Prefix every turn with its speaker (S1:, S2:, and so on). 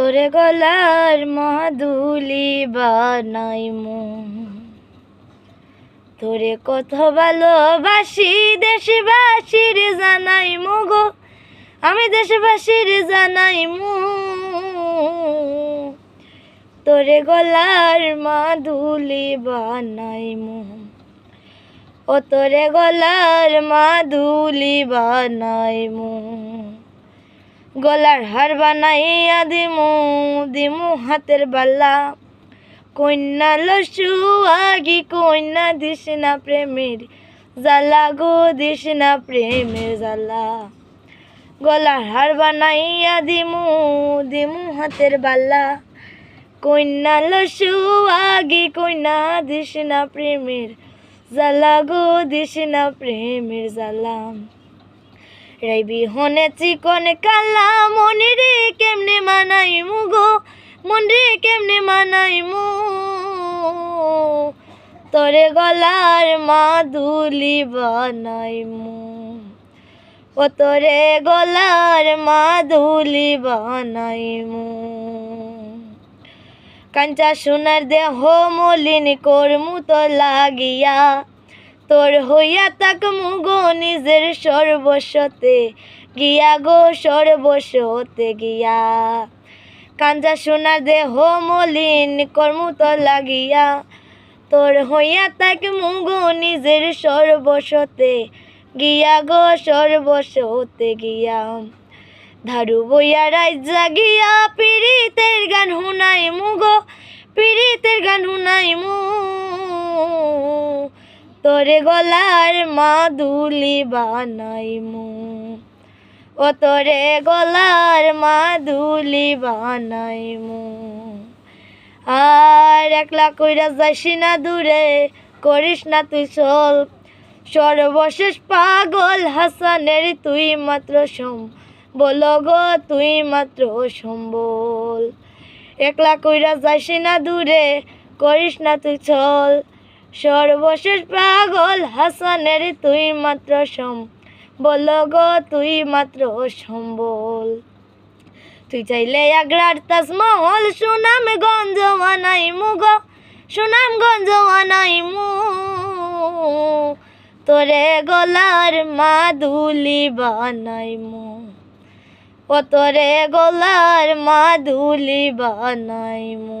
S1: তোরে গলার মাদুলি বানাইমু তোরে কত ভালোবাসি, দেশবাসীর জানাইমু গো আমি দেশবাসীর জানাইমু তোরে গলার মাদুলি বানাইমু ও তোরে গলার মাদুলি বানাইমু গলার হার বানাইয়া দিমু দিমু হাতের বাল্লা কন্যা লসু আগি কন্যা, দিস না প্রেমের জ্বালা গো, দিস না প্রেমের জ্বালা। গলার হার বানাইয়া দিমু দিমু হাতের বাল্লা কন্যা লসু আগি কন্যা, দিস না প্রেমের জ্বালা গো, দিস না প্রেমের জ্বালা। রাইবি হনে চিকন কালা মনে রে কেমনে মানাই মু গো? মন রে কেমনে মানাই মু তোরে গলার মাদুলি বানাই মু ও তোরে গলার মাদুলি বানাই কাঞ্চা সোনার দেহ মলিন করমু তো লাগিয়া। তোর হইয়া তাক মুগো নিজের সর্বস্বতে। গিয়া গো সর্বস্বতে গিয়া। কাঞ্জা সোনার দেহ মলিন কর্ম তো লাগিয়া। তোর হইয়া তাক মুগো নিজের সর্বস্বতে। গিয়া গো সর্বস্বতে গিয়া। ধারু বইয়া রাইজা জাগিয়া, পীড়িতের গান হুনাই মুগো, পীড়িতের গান হুনাই মু তোরে গলার মাদুলি বানাইমু। ও তোরে গলার মাদুলি বানাইমু। আর একলা কইরা যাইস না দূরে, করিস না তুই চল। সর্বশেষ পাগল হাসানের তুই মাত্র সম বল গো, তুই মাত্র সম্বল। একলা কইরা যাইস না দূরে, করিস না তুই চল। সর্বশেষ পাগল হাসানের তুই মাত্র সম, বল গো তুই মাত্র সম্বল। তুই চাইলে আগ্রার তাজমহল, সুনাম গঞ্জ বানাই মু গো, সুনাম গঞ্জ বানাই মু। তোরে গলার মাদুলি বানাই মু। ও তোরে গলার মাদুলি বানাই মু।